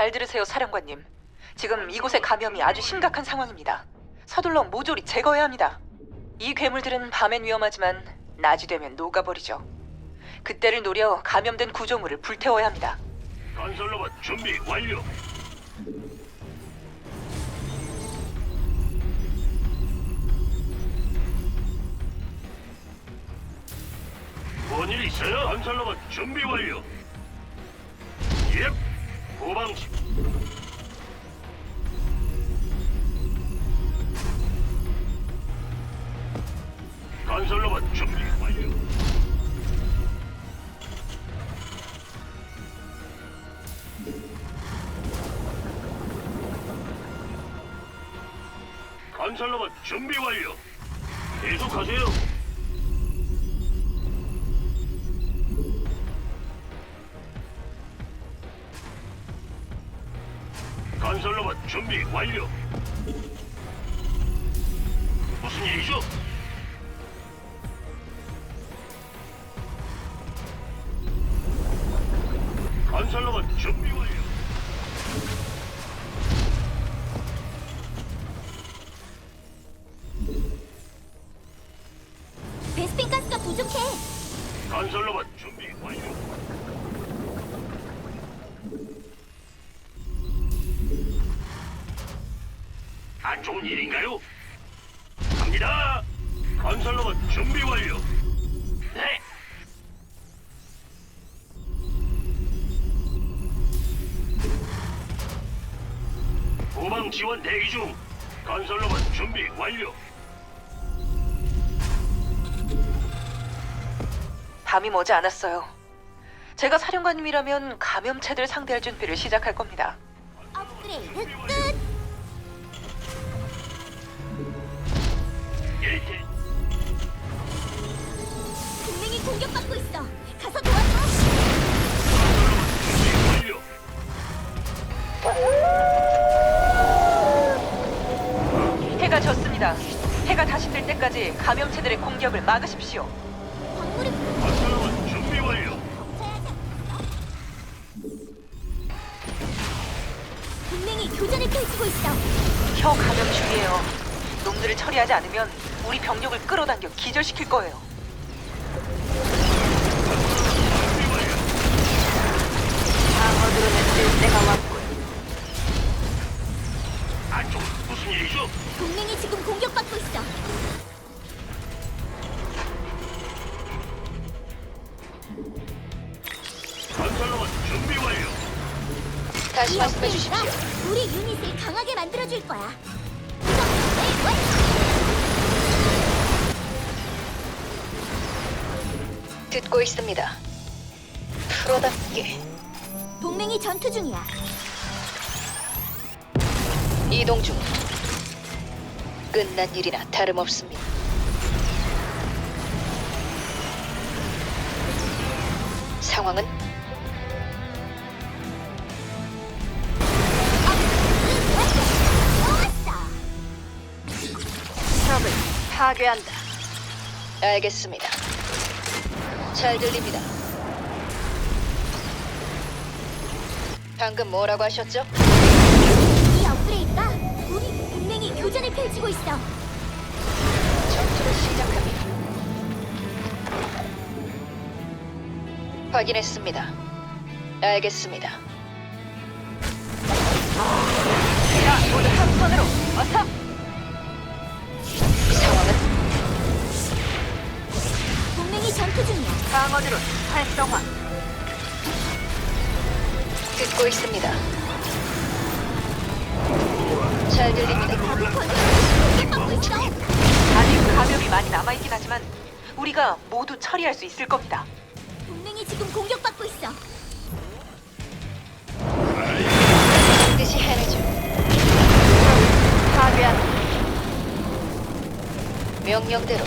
잘 들으세요, 사령관님. 지금 이곳의 감염이 아주 심각한 상황입니다. 서둘러 모조리 제거해야 합니다. 이 괴물들은 밤엔 위험하지만 낮이 되면 녹아버리죠. 그때를 노려 감염된 구조물을 불태워야 합니다. 건설로봇 준비 완료. 뭔일 있어요? 건설로봇 준비 완료. 예. 후방지. 건설로봇 준비 완료. 건설로봇 준비 완료. 계속하세요. 준비 완료. 무슨 일이죠? 안 좋은 일인가요? 갑니다. 건설로봇 준비 완료. 네. 후방 지원 대기 중. 건설로봇 준비 완료. 밤이 머지 않았어요. 제가 사령관님이라면 감염체들 상대할 준비를 시작할 겁니다. 업그레이드 끝. 일대 동맹이 공격받고 있어. 가서 도와줘. 준비 완료. 해가 졌습니다. 해가 다시 뜰 때까지 감염체들의 공격을 막으십시오. 광물이 준비 완료. 동맹이 교전을 펼치고 있어. 혀 감염 중이에요. 놈들을 처리하지 않으면 우리 병력을 끌어당겨 기절시킬 거예요. 방어드론을 쓸 때가 왔군. 안쪽 무슨 일이죠? 동맹이 지금 공격받고 있어. 건설로봇 준비 완료. 다시 이 말씀해 주십시오. 우리 유닛을 강하게 만들어줄 거야. 이거 왜 듣고 있습니다. 프로답게 동맹이 전투 중이야. 이동 중. 끝난 일이나 다름없습니다. 상황은. 탑을 파괴한다. 알겠습니다. 잘 들립니다. 방금 뭐라고 하셨죠? 이 업그레이드가 우리 동맹이 교전을 펼치고 있어. 전투를 시작합니다. 확인했습니다. 알겠습니다. 자, 모두 함선으로 어서! 전투 중이야. 방어드론 활성화. 듣고 있습니다. 잘 들립니다. 아직 감염이 많이 남아있긴 하지만 우리가 모두 처리할 수 있을 겁니다. 동맹이 지금 공격받고 있어. 반드시 해내죠. 파괴한다. 명령대로.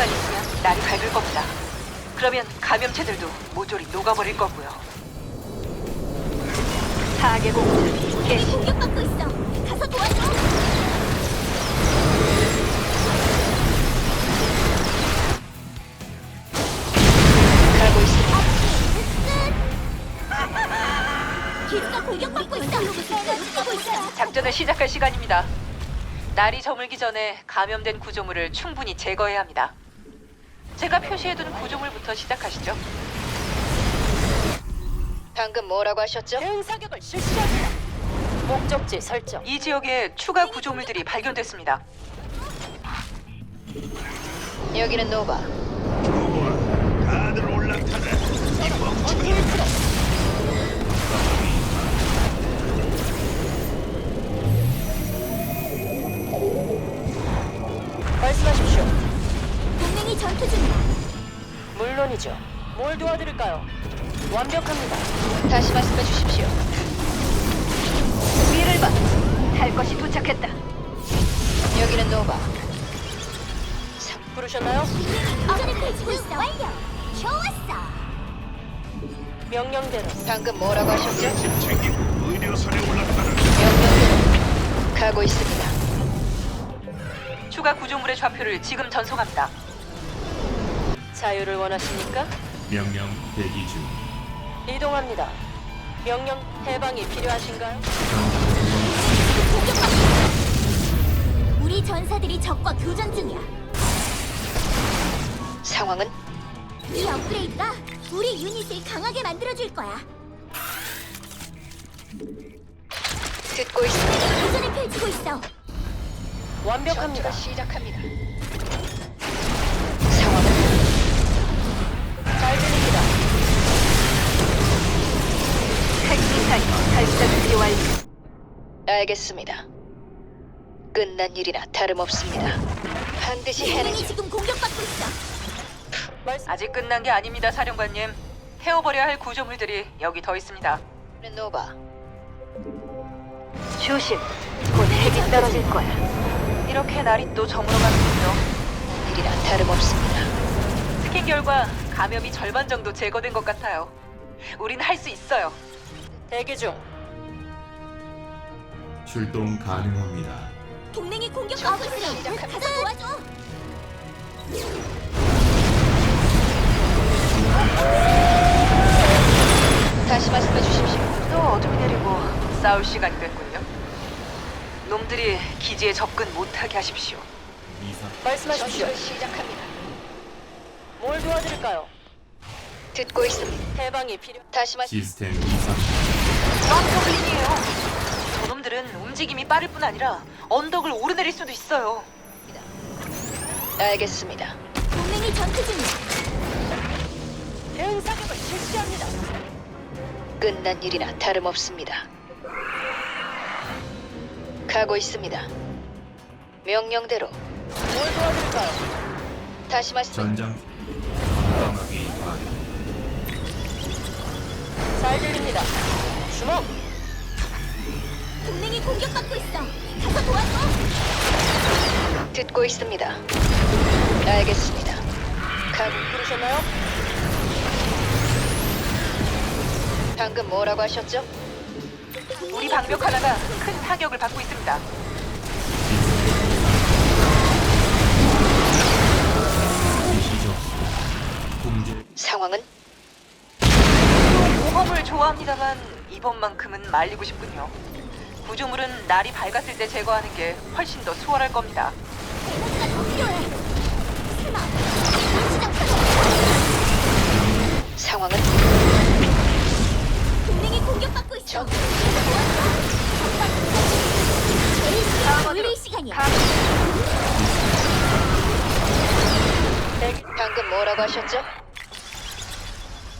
시간만 있으면 날이 밝을 겁니다. 그러면 감염체들도 모조리 녹아버릴 거고요. 사계곡들이 공격받고 있어. 가서 도와줘. 작전을 시작할 시간입니다. 날이 저물기 전에 감염된 구조물을 충분히 제거해야 합니다. 제가 표시해둔 구조물부터 시작하시죠. 방금 뭐라고 하셨죠? 대응 사격을 실시합니다. 목적지 설정. 이 지역에 추가 구조물들이 발견됐습니다. 여기는 노바. 좋아. 다들 올라타라. 이 멍청이. 전투 중이야. 물론이죠. 뭘 도와드릴까요? 완벽합니다. 다시 말씀해 주십시오. 위를 봐. 할 것이 도착했다. 여기는 노바. 부르셨나요? 교전을 펼치고 있어. 완료. 좋았어. 명령대로. 방금 뭐라고 하셨죠? 챙기고 의료선에 올라타라. 명령대로 가고 있습니다. 추가 구조물의 좌표를 지금 전송합니다. 자유를 원하십니까? 명령 대기 중. 이동합니다. 명령 해방이 필요하신가요? 공격받고 있어. 우리 전사들이 적과 교전 중이야. 상황은 이 업그레이드가 우리 유닛을 강하게 만들어줄 거야. 듣고 있습니다. 교전을 펼치고 있어. 완벽합니다. 전투가 시작합니다. 잘 들립니다. 핵미사일 발사 준비 완료. 알겠습니다. 끝난 일이나 다름없습니다. 반드시 동맹이 해내죠. 지금 공격받고 있어. 아직 끝난 게 아닙니다, 사령관님. 태워버려야 할 구조물들이 여기 더 있습니다. 노바. 조심. 곧 핵이 떨어질 거야. 이렇게 날이 또 저물어가는군요. 일이나 다름없습니다. 스캔 결과 감염이 절반 정도 제거된 것 같아요. 우린 할 수 있어요. 대기 중. 출동 가능합니다. 동맹이 공격받고 있어. 가서 도와줘. 다시 말씀해 주십시오. 또 어둠이 내리고 싸울 시간이 됐군요. 놈들이 기지에 접근 못하게 하십시오. 미사 말씀하십시오. 시작합니다. 뭘 도와드릴까요? 듣고 있습니다. 해방이 필요. 다시 말 시스템 이상. 왕터블린이에요. 저놈들은 움직임이 빠를 뿐 아니라 언덕을 오르내릴 수도 있어요. 알겠습니다. 동맹이 전투 중이야. 대응 사격을 실시합니다. 끝난 일이나 다름없습니다. 가고 있습니다. 명령대로 뭘 도와드릴까요? 다시 말씀. 전장 잘 들립니다. 주먹. 동맹이 공격받고 있어. 가서 도와줘. 듣고 있습니다. 알겠습니다. 가 부르셨나요? 방금 뭐라고 하셨죠? 우리 방벽 하나가 큰 타격을 받고 있습니다. 상황은 좋아합니다만 이번만큼은 말리고 싶군요. 구조물은 날이 밝았을 때 제거하는 게 훨씬 더 수월할 겁니다. 에너지가 더 필요해. 설마. 시작하자. 상황은 동맹이 공격받고 있어. 시간이야. 대기. 방금 뭐라고 하셨죠?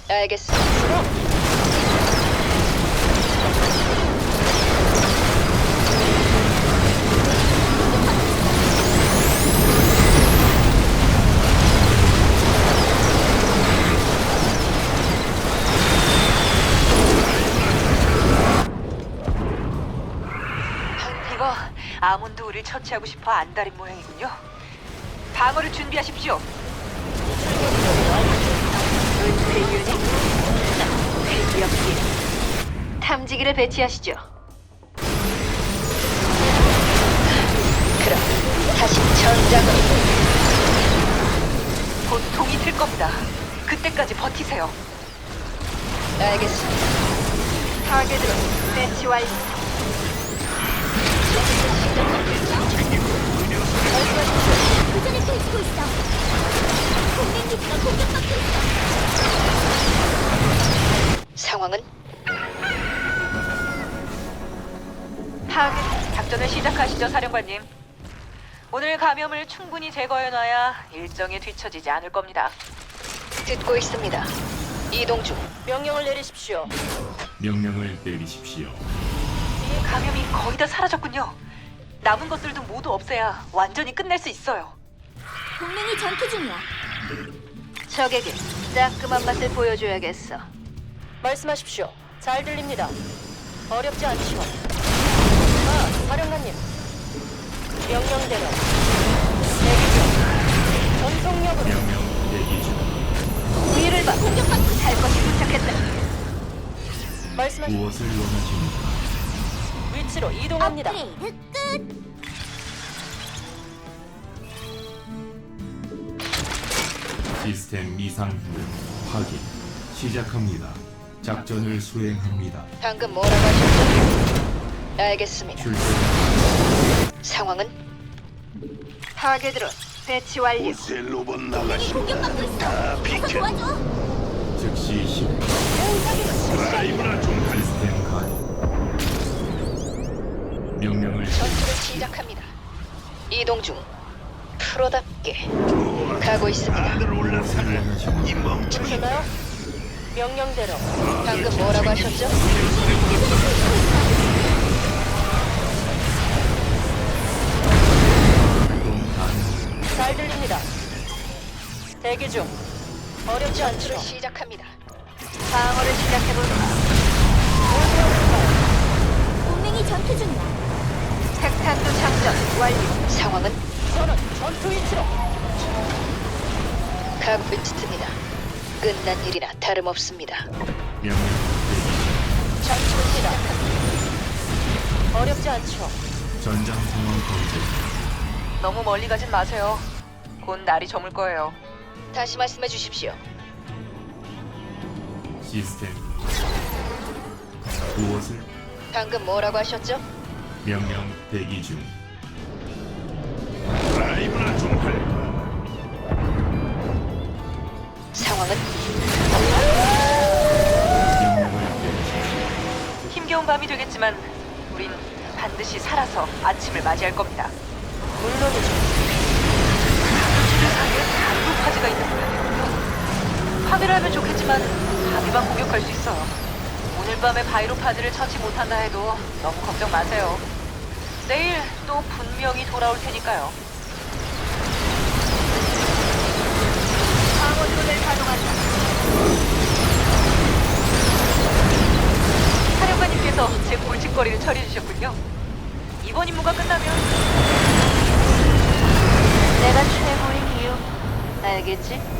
알겠습니다. 아몬드 우리를 처치하고 싶어 안달인 모양이군요. 방어를 준비하십시오. 탐지기를 배치하시죠. 그럼 다시 전장으로 곧 동이 틀 겁니다. 그때까지 버티세요. 알겠습니다. 타겟으로 배치 완료. 교전을 펼치고 있어. 동맹 기지가 공격받고 있어. 상황은 타겟 작전을 시작하시죠, 사령관님. 오늘 감염을 충분히 제거해놔야 일정에 뒤처지지 않을 겁니다. 듣고 있습니다. 이동 중. 명령을 내리십시오. 명령을 내리십시오. 이 감염이 거의 다 사라졌군요. 남은 것들도 모두 없애야 완전히 끝낼 수 있어요. 동맹이 전투 중이야. 적에게 따끔한 맛을 보여줘야겠어. 말씀하십시오. 잘 들립니다. 어렵지 않죠. 아, 사령관님. 명령대로. 대기 중. 전속력으로. 위를 봐. 공격받고 할 것이 도착했다. 말씀하십시오. 무엇을 원하십니까? 위치로 이동합니다. 업그레이드 끝. 시스템 이상 확인. 시작합니다. 작전을 수행합니다. 방금 뭐라고 하셨죠? 알겠습니다. 출전 상황은 타겟으로 배치 완료. 새 로봇 동맹이 나가시. 공격받고 있어. 가서 비켜. 도와줘. 즉시 시 드라이브나 좀 명령을 전투를 시작합니다. 이동 중. 프로답게 가고 있습니다. 다들 올라타라. 이 멍청이. 들으셨나요? 명령대로. 방금 뭐라고 하셨죠? 잘 들립니다. 대기 중. 어렵지 않죠. 전투를 시작합니다. 방어를 시작해볼까? 동맹이 전투 중이야. 핵탄두 장전 완료. 상황은 저는 전투 위치로. 가고 있습니다. 끝난 일이나 다름없습니다. 명령 대기 전투입니다. 어렵지 않죠. 중. 전장 상황 검증. 너무 멀리 가진 마세요. 곧 날이 저물 거예요. 다시 말씀해 주십시오. 시스템 무엇을 방금 뭐라고 하셨죠? 명령 대기 중. 드라이브나 좀 할. 상황은. 힘겨운 밤이 되겠지만 우린 반드시 살아서 아침을 맞이할 겁니다. 물론이죠. 파괴를 하면 좋겠지만 밤에만 공격할 수 있어요. 오늘 밤에 바이로 파지를 처치 못한다 해도 너무 걱정 마세요. 내일 또 분명히 돌아올 테니까요. 방어드론을 가동한다. 사령관님께서 제 골칫거리를 처리해 주셨군요. 이번 임무가 끝나면 내가 최고인 이유 알겠지?